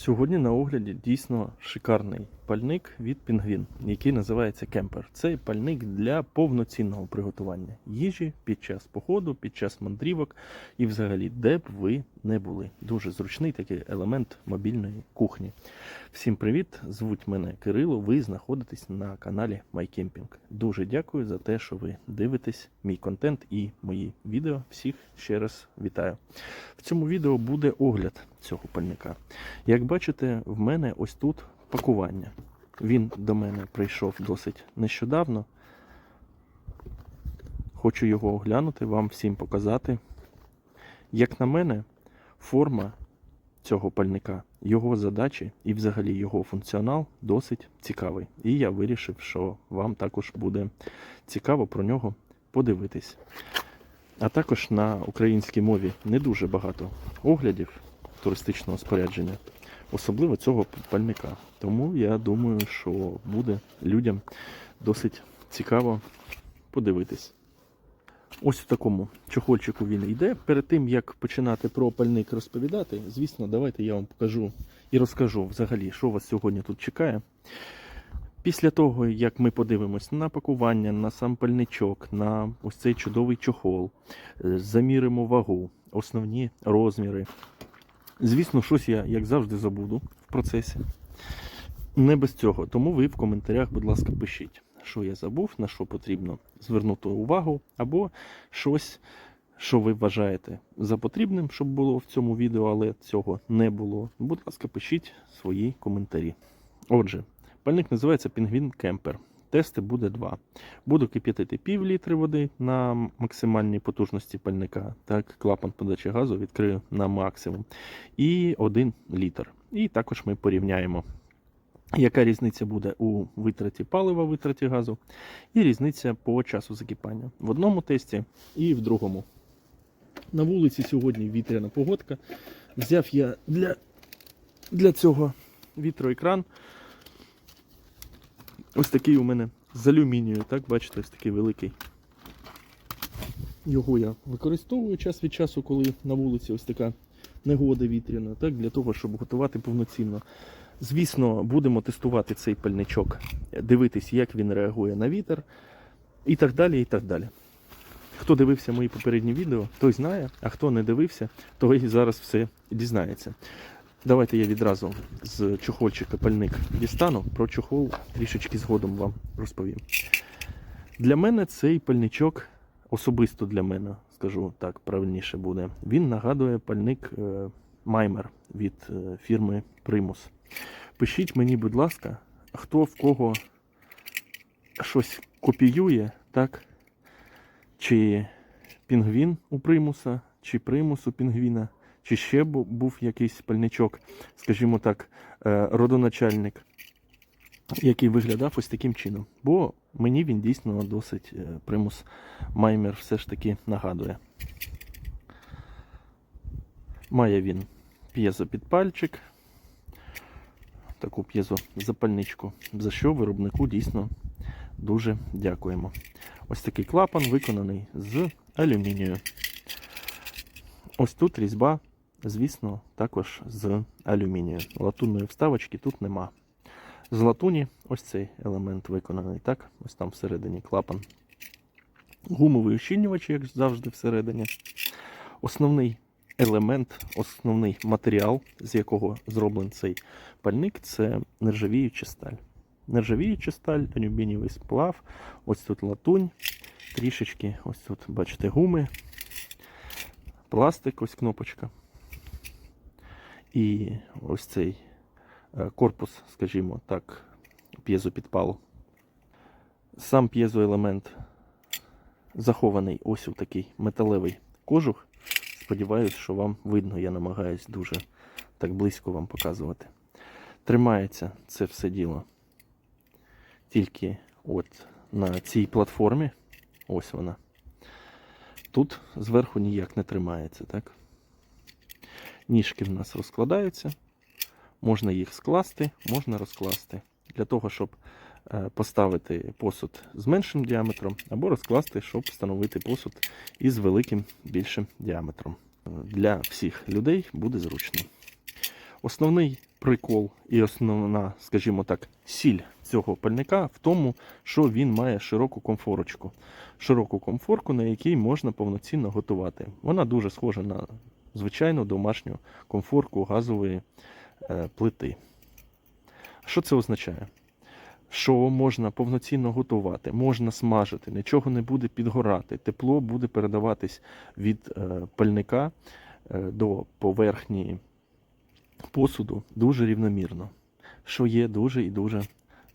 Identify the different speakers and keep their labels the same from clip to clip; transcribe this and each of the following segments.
Speaker 1: Сьогодні на огляді дійсно шикарний пальник від Пінгвін, який називається Кемпер. Це пальник для повноцінного приготування їжі під час походу, під час мандрівок і взагалі, де б ви не були. Дуже зручний такий елемент мобільної кухні. Всім привіт! Звуть мене Кирило. Ви знаходитесь на каналі MyCamping. Дуже дякую за те, що ви дивитесь мій контент і мої відео. Всіх ще раз вітаю. В цьому відео буде огляд цього пальника. Як бачите, в мене ось тут пакування. Він до мене прийшов досить нещодавно. Хочу його оглянути, вам всім показати. Як на мене, форма цього пальника, його задачі і взагалі його функціонал досить цікавий. І я вирішив, що вам також буде цікаво про нього подивитись. А також на українській мові не дуже багато оглядів туристичного спорядження, особливо цього пальника. Тому я думаю, що буде людям досить цікаво подивитись. Ось в такому чохольчику він йде. Перед тим як починати про пальник розповідати, звісно, давайте я вам покажу і розкажу взагалі, що вас сьогодні тут чекає. Після того, як ми подивимось на пакування, на сам пальничок, на ось цей чудовий чохол, е, заміримо вагу, основні розміри. Звісно, щось я, як завжди, забуду в процесі. Не без цього. Тому ви в коментарях, будь ласка, пишіть, що я забув, на що потрібно звернути увагу, або щось, що ви вважаєте за потрібним, щоб було в цьому відео, але цього не було. Будь ласка, пишіть свої коментарі. Отже, пальник називається Пінгвін Кемпер. Тести буде два. Буду кип'ятити пів літри води на максимальній потужності пальника. Так, клапан подачі газу відкрию на максимум. І 1 літр. І також ми порівняємо, яка різниця буде у витраті палива, витраті газу, і різниця по часу закипання в одному тесті і в другому. На вулиці сьогодні вітряна погодка. Взяв я для, для цього вітроекран. Ось такий у мене з алюмінію, так, бачите, ось такий великий. Його я використовую час від часу, коли на вулиці ось така негода вітряна, так, для того, щоб готувати повноцінно. Звісно, будемо тестувати цей пальничок, дивитись, як він реагує на вітер, і так далі. і так далі. Хто дивився мої попередні відео, той знає, а хто не дивився, той зараз все дізнається. Давайте я відразу з чохольчика пальник дістану. Про чохол трішечки згодом вам розповім. Для мене цей пальничок, особисто для мене, скажу так, правильніше буде. Він нагадує пальник е, Маймер від е, фірми Primus. Пишіть мені, будь ласка, хто в кого щось копіює, так? Чи пінгвін у примуса, чи примус у пінгвіна, чи ще був якийсь пальничок, скажімо так, е, родоначальник, який виглядав ось таким чином. Бо мені він дійсно досить е, примус Маймер все ж таки нагадує. Має він п'єзопідпальчик, таку п'єзозапальничку, за що виробнику дійсно дуже дякуємо. Ось такий клапан виконаний з алюмінію. Ось тут різьба, звісно, також з алюмінію. Латунної вставочки тут нема. З латуні ось цей елемент виконаний. Так, ось там всередині клапан. Гумовий ущільнювач, як завжди, всередині. Основний елемент, основний матеріал, з якого зроблений цей пальник, це нержавіюча сталь. Нержавіюча сталь, алюмінієвий сплав, ось тут латунь, трішечки, ось тут, бачите, гуми, пластик, ось кнопочка. І ось цей е, корпус, скажімо так, п'єзопідпалу. Сам п'єзоелемент захований ось у такий металевий кожух. Сподіваюсь, що вам видно, я намагаюсь дуже так близько вам показувати. Тримається це все діло тільки от на цій платформі. Ось вона. Тут зверху ніяк не тримається, так? Ніжки в нас розкладаються. Можна їх скласти, можна розкласти. Для того, щоб е, поставити посуд з меншим діаметром, або розкласти, щоб встановити посуд із великим більшим діаметром. Для всіх людей буде зручно. Основний прикол і основна, скажімо так, сіль цього пальника в тому, що він має широку комфорочку. Широку комфорку, на якій можна повноцінно готувати. Вона дуже схожа на звичайну домашню комфорку газової е, плити. Що це означає? Що можна повноцінно готувати, можна смажити, нічого не буде підгорати, тепло буде передаватись від е, пальника е, до поверхні посуду дуже рівномірно, що є дуже і дуже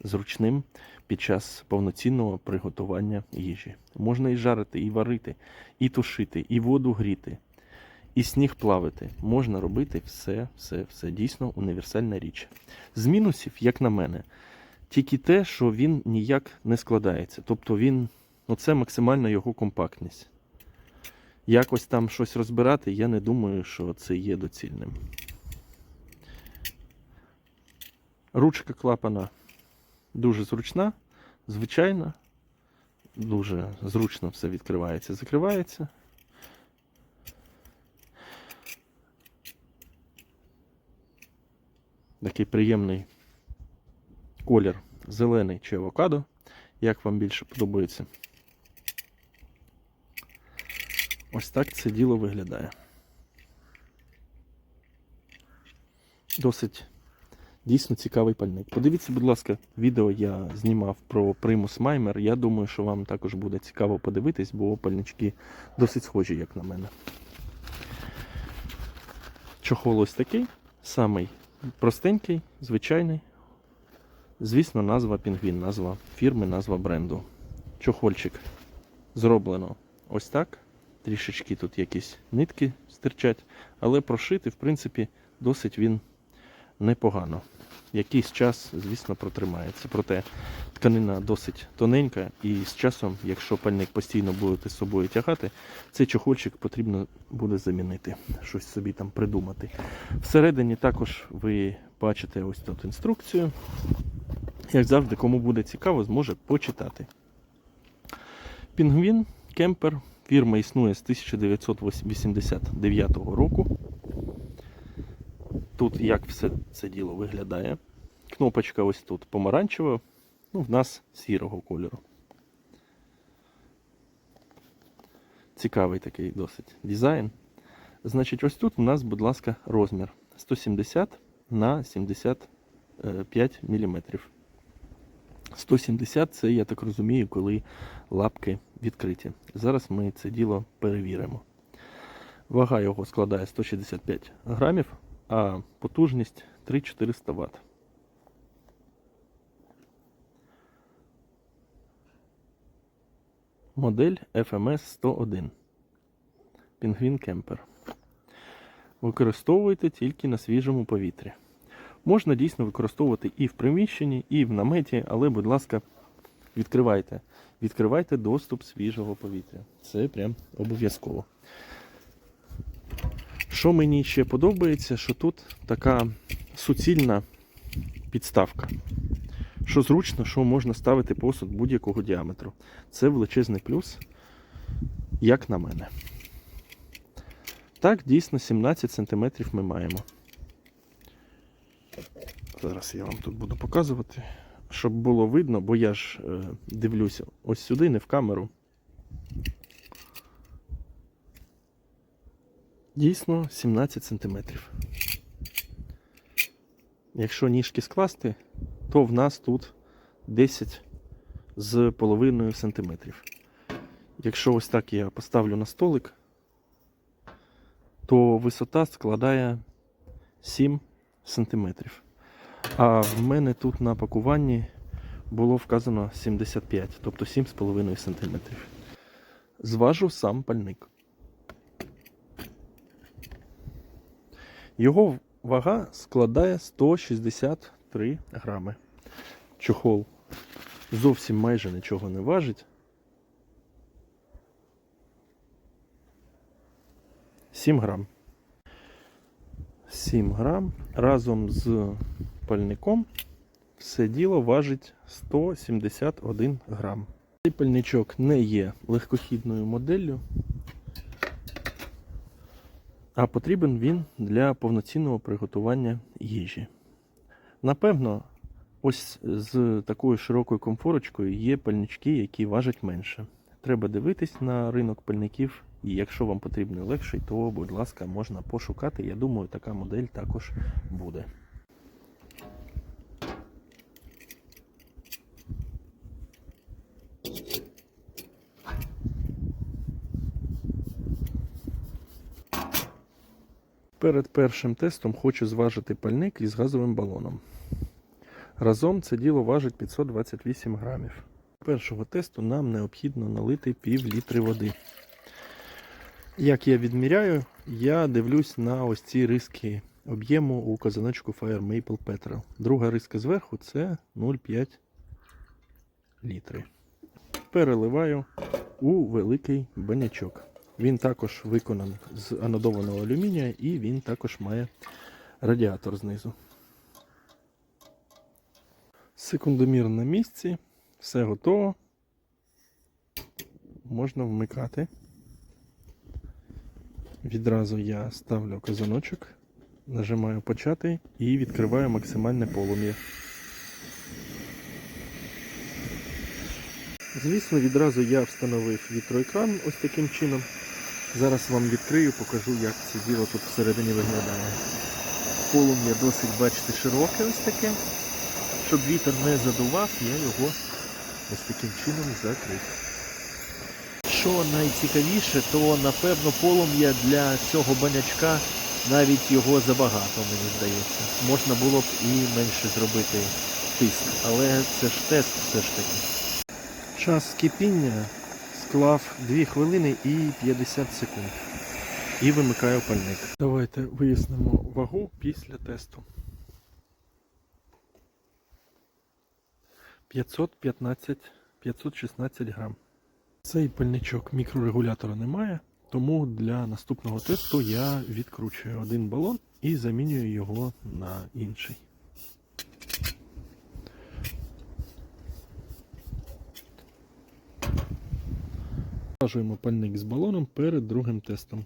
Speaker 1: зручним під час повноцінного приготування їжі. Можна і жарити, і варити, і тушити, і воду гріти, і сніг плавити. Можна робити все, все, все. Дійсно універсальна річ. З мінусів, як на мене, тільки те, що він ніяк не складається. Тобто він, ну це максимальна його компактність. Якось там щось розбирати, я не думаю, що це є доцільним. Ручка клапана дуже зручна, звичайна, дуже зручно все відкривається, закривається. Такий приємний колір зелений чи авокадо, як вам більше подобається. Ось так це діло виглядає. Досить дійсно цікавий пальник. Подивіться, будь ласка, відео я знімав про Primus Mimer. Я думаю, що вам також буде цікаво подивитись, бо пальнички досить схожі, як на мене. Чохол ось такий, самий простенький, звичайний. Звісно, назва Пінгвін, назва фірми, назва бренду. Чохольчик зроблено ось так. Трішечки тут якісь нитки стирчать, але прошити, в принципі, досить він непогано. Якийсь час, звісно, протримається. Проте тканина досить тоненька, і з часом, якщо пальник постійно будете з собою тягати, цей чохольчик потрібно буде замінити, щось собі там придумати. Всередині також ви бачите ось тут інструкцію. Як завжди, кому буде цікаво, зможе почитати. Пінгвін Кемпер. Фірма існує з 1989 року. Тут як все це діло виглядає. Кнопочка ось тут помаранчева, ну, в нас сірого кольору. Цікавий такий досить дизайн. Значить, ось тут у нас, будь ласка, розмір 170 на 75 мм. 170 це, я так розумію, коли лапки відкриті. Зараз ми це діло перевіримо. Вага його складає 165 грамів, а потужність 3400 Вт. Модель FMS 101. Пінгвін Кемпер. Використовуйте тільки на свіжому повітрі. Можна дійсно використовувати і в приміщенні, і в наметі, але, будь ласка, відкривайте. Відкривайте доступ свіжого повітря. Це прям обов'язково. Що мені ще подобається, що тут така суцільна підставка. Що зручно, що можна ставити посуд будь-якого діаметру. Це величезний плюс, як на мене. Так, дійсно, 17 см ми маємо. Зараз я вам тут буду показувати, щоб було видно, бо я ж е, дивлюся ось сюди, не в камеру. Дійсно 17 см. Якщо ніжки скласти, то в нас тут 10 з половиною сантиметрів. Якщо ось так я поставлю на столик, то висота складає 7 сантиметрів. А в мене тут на пакуванні було вказано 75, тобто 7,5 см. Зважу сам пальник. Його вага складає 163 грами. Чохол зовсім майже нічого не важить. 7 грам. 7 грам разом з пальником все діло важить 171 грам. Цей пальничок не є легкохідною моделлю. А потрібен він для повноцінного приготування їжі. Напевно, ось з такою широкою комфорочкою є пальнички, які важать менше. Треба дивитись на ринок пальників, і якщо вам потрібен легший, то, будь ласка, можна пошукати. Я думаю, така модель також буде. Перед першим тестом хочу зважити пальник із газовим балоном. Разом це діло важить 528 грамів. Першого тесту нам необхідно налити пів літри води. Як я відміряю, я дивлюсь на ось ці риски об'єму у казаночку Fire Maple Petrol. Друга риска зверху це 0,5 літри. Переливаю у великий банячок. Він також виконаний з анодованого алюмінія і він також має радіатор знизу. Секундомір на місці, все готово. Можна вмикати. Відразу я ставлю казаночок, нажимаю почати і відкриваю максимальне полум'я. Звісно, відразу я встановив вітроекран ось таким чином. Зараз вам відкрию, покажу, як це діло тут всередині виглядає. Полум'я досить, бачите, широке ось таке. Щоб вітер не задував, я його ось таким чином закрив. Що найцікавіше, то напевно полум'я для цього банячка навіть його забагато, мені здається. Можна було б і менше зробити тиск, але це ж тест все ж таки. Час кипіння склав 2 хвилини і 50 секунд. І вимикаю пальник. Давайте вияснимо вагу після тесту. 515 516 грам. Цей пальничок мікрорегулятора немає, тому для наступного тесту я відкручую один балон і замінюю його на інший. Зважуємо пальник з балоном перед другим тестом.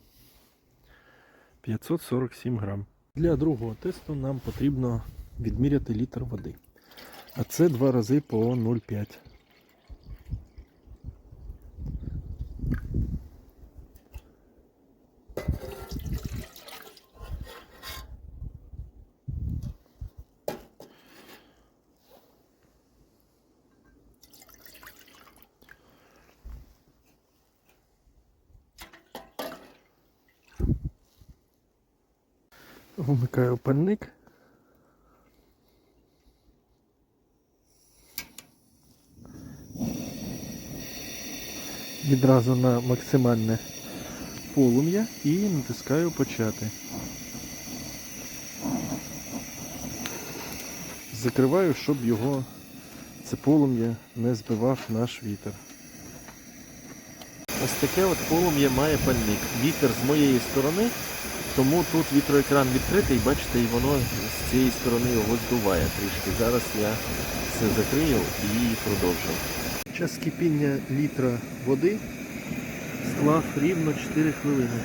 Speaker 1: 547 грам. Для другого тесту нам потрібно відміряти літр води. А це два рази по 0,5. Вмикаю пальник. Відразу на максимальне полум'я і натискаю почати. Закриваю, щоб його це полум'я не збивав наш вітер. Ось таке от полум'я має пальник. Вітер з моєї сторони, тому тут вітроекран відкритий, бачите, і воно з цієї сторони його здуває трішки. Зараз я все закрию і продовжу. Час кипіння літра води склав рівно 4 хвилини.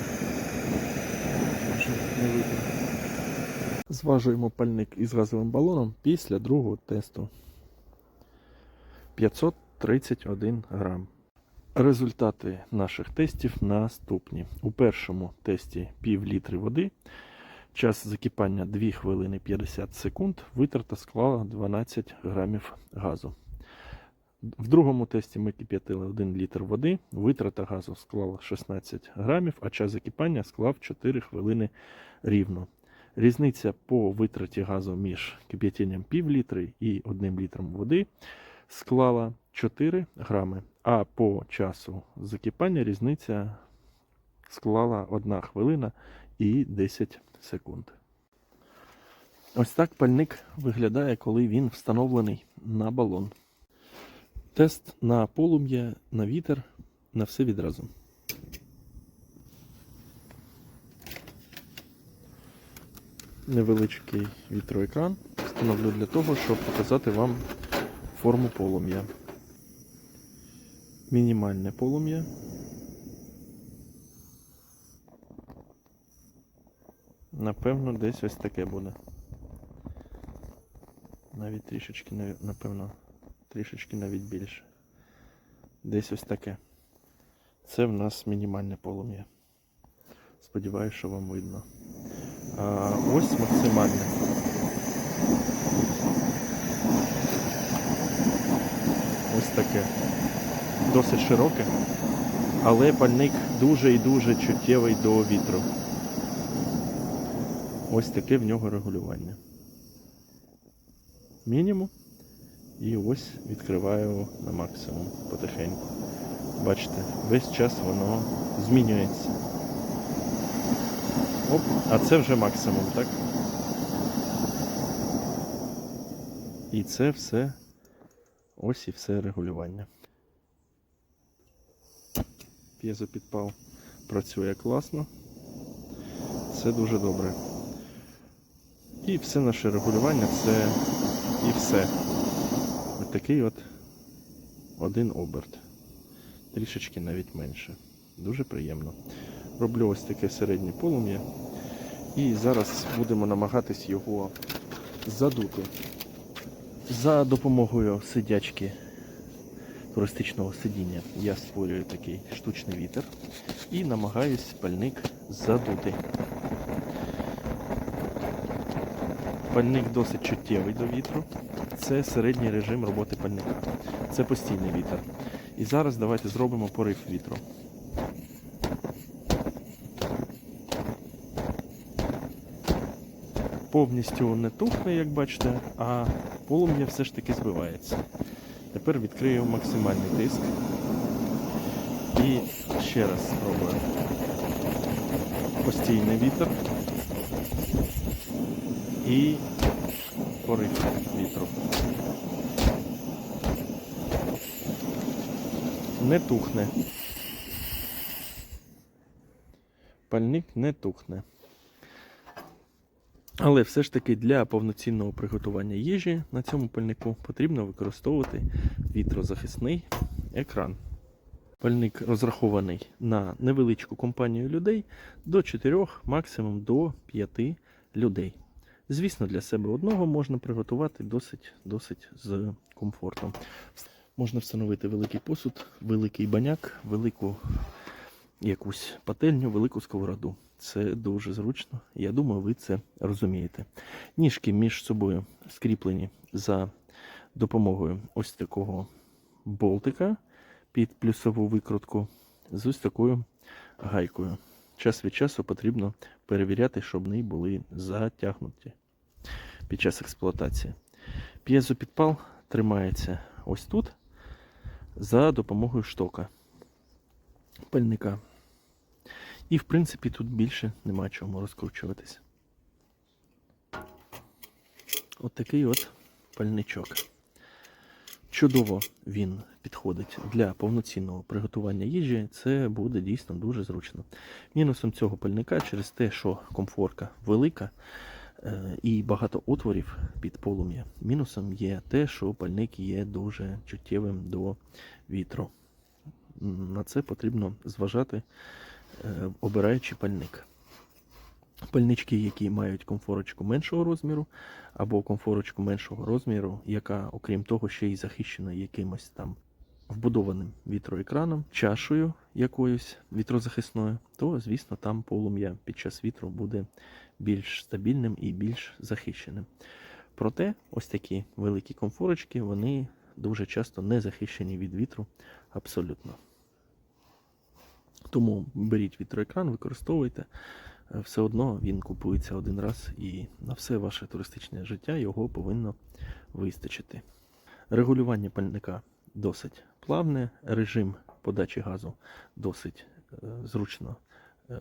Speaker 1: Не. Зважуємо пальник із газовим балоном після другого тесту. 531 грам. Результати наших тестів наступні. У першому тесті пів літри води. Час закипання 2 хвилини 50 секунд. Витрата склала 12 грамів газу. В другому тесті ми кип'ятили 1 літр води. Витрата газу склала 16 грамів, а час закипання склав 4 хвилини рівно. Різниця по витраті газу між кип'ятінням пів літри і 1 літром води склала 4 грами, а по часу закипання різниця склала 1 хвилина і 10 секунд. Ось так пальник виглядає, коли він встановлений на балон. Тест на полум'я, на вітер, на все відразу. Невеличкий вітроекран встановлю для того, щоб показати вам форму полум'я. Мінімальне полум'я. Напевно, десь ось таке буде. Навіть трішечки, напевно, трішечки навіть більше. Десь ось таке. Це в нас мінімальне полум'я. Сподіваюсь, що вам видно. А ось максимальне. Ось таке. Досить широке, але пальник дуже і дуже чуттєвий до вітру. Ось таке в нього регулювання. Мінімум. І ось відкриваю на максимум потихеньку. Бачите, весь час воно змінюється. Оп, а це вже максимум, так? І це все. Ось і все регулювання. П'єзопідпал працює класно. Це дуже добре. І все наше регулювання це і все. Ось такий от один оберт. Трішечки навіть менше. Дуже приємно. Роблю ось таке середнє полум'я. І зараз будемо намагатись його задути. За допомогою сидячки туристичного сидіння я створюю такий штучний вітер і намагаюсь пальник задути. Пальник досить чуттєвий до вітру. Це середній режим роботи пальника. Це постійний вітер. І зараз давайте зробимо порив вітру. Повністю не тухне, як бачите, а полум'я все ж таки збивається. Тепер відкрию максимальний тиск. І ще раз спробую. Постійний вітер. І порив вітру. Не тухне. Пальник не тухне. Але все ж таки для повноцінного приготування їжі на цьому пальнику потрібно використовувати вітрозахисний екран. Пальник розрахований на невеличку компанію людей до 4, максимум до 5 людей. Звісно, для себе одного можна приготувати досить, досить з комфортом. Можна встановити великий посуд, великий баняк, велику якусь пательню, велику сковороду. Це дуже зручно. Я думаю, ви це розумієте. Ніжки між собою скріплені за допомогою ось такого болтика під плюсову викрутку з ось такою гайкою. Час від часу потрібно перевіряти, щоб вони були затягнуті під час експлуатації. П'єзопідпал тримається ось тут за допомогою штока пальника. І, в принципі, тут більше нема чому розкручуватися. От такий от пальничок. Чудово він підходить для повноцінного приготування їжі. Це буде дійсно дуже зручно. Мінусом цього пальника через те, що комфорка велика е, і багато отворів під полум'я. Мінусом є те, що пальник є дуже чуттєвим до вітру. На це потрібно зважати, обираючи пальник. Пальнички, які мають комфорочку меншого розміру, або комфорочку меншого розміру, яка, окрім того, ще й захищена якимось там вбудованим вітроекраном, чашею якоюсь вітрозахисною, то, звісно, там полум'я під час вітру буде більш стабільним і більш захищеним. Проте, ось такі великі комфорочки, вони дуже часто не захищені від вітру абсолютно. Тому беріть вітроекран, використовуйте. Е, Все одно він купується один раз і на все ваше туристичне життя його повинно вистачити. Регулювання пальника досить плавне, режим подачі газу досить е, зручно е,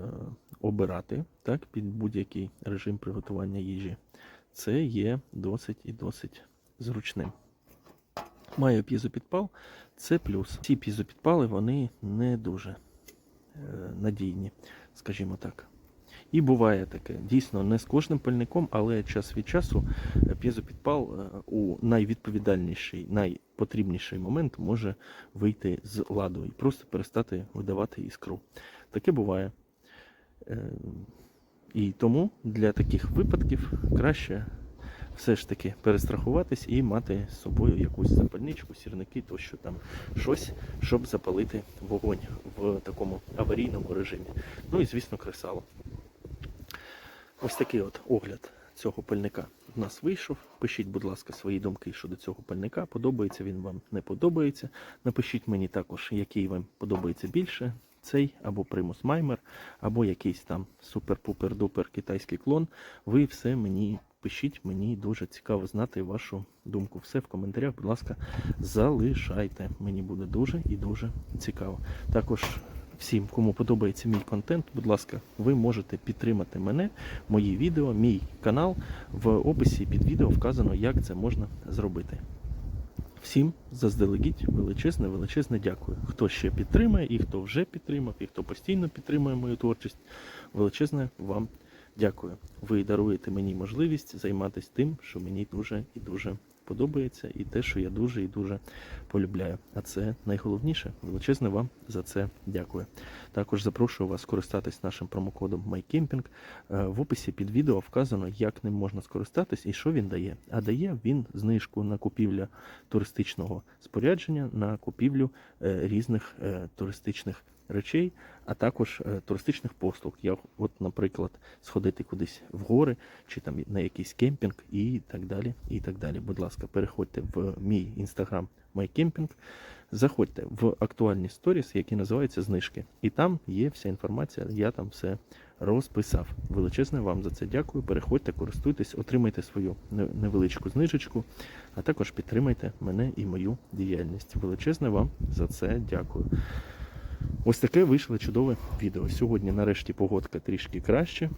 Speaker 1: обирати так, під будь-який режим приготування їжі. Це є досить і досить зручним. Маю п'єзопідпал, це плюс. Ці п'єзопідпали вони не дуже надійні, скажімо так. І буває таке. Дійсно, не з кожним пальником, але час від часу е, п'єзопідпал е, у найвідповідальніший, найпотрібніший момент може вийти з ладу і просто перестати видавати іскру. Таке буває. Е, І тому для таких випадків краще все ж таки перестрахуватись і мати з собою якусь запальничку, сірники, тощо там щось, щоб запалити вогонь в такому аварійному режимі. Ну і звісно, кресало. Ось такий от огляд цього пальника в нас вийшов. Пишіть, будь ласка, свої думки щодо цього пальника. Подобається він вам, не подобається. Напишіть мені також, який вам подобається більше. Цей або Primus Maimer, або якийсь там супер-пупер-дупер китайський клон. Ви все мені пишіть, мені дуже цікаво знати вашу думку. Все в коментарях, будь ласка, залишайте. Мені буде дуже і дуже цікаво. Також всім, кому подобається мій контент, будь ласка, ви можете підтримати мене, мої відео, мій канал. В описі під відео вказано, як це можна зробити. Всім заздалегідь величезне, величезне дякую. Хто ще підтримає, і хто вже підтримав, і хто постійно підтримує мою творчість. Величезне вам дякую. Ви даруєте мені можливість займатися тим, що мені дуже і дуже подобається, і те, що я дуже і дуже полюбляю. А це найголовніше. Величезне вам за це дякую. Також запрошую вас скористатись нашим промокодом MyCamping. Е, В описі під відео вказано, як ним можна скористатись і що він дає. А дає він знижку на купівлю туристичного спорядження, на купівлю е, різних е, туристичних речей, а також е, туристичних послуг. Я, от, наприклад, сходити кудись в гори чи там на якийсь кемпінг і так далі. І так далі. Будь ласка, переходьте в мій інстаграм MyCamping, заходьте в актуальні сторіс, які називаються знижки. І там є вся інформація, я там все розписав. Величезне вам за це дякую. Переходьте, користуйтесь, отримайте свою невеличку знижечку, а також підтримайте мене і мою діяльність. Величезне вам за це дякую. Ось таке вийшло чудове відео. Сьогодні, нарешті, погодка трішки краще,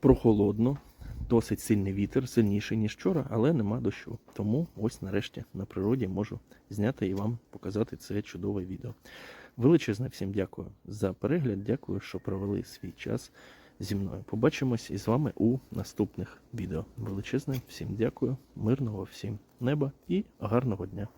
Speaker 1: прохолодно, досить сильний вітер, сильніший, ніж вчора, але нема дощу. Тому ось нарешті на природі можу зняти і вам показати це чудове відео. Величезне всім дякую за перегляд. Дякую, що провели свій час зі мною. Побачимось із вами у наступних відео. Величезне всім дякую, мирного всім неба і гарного дня.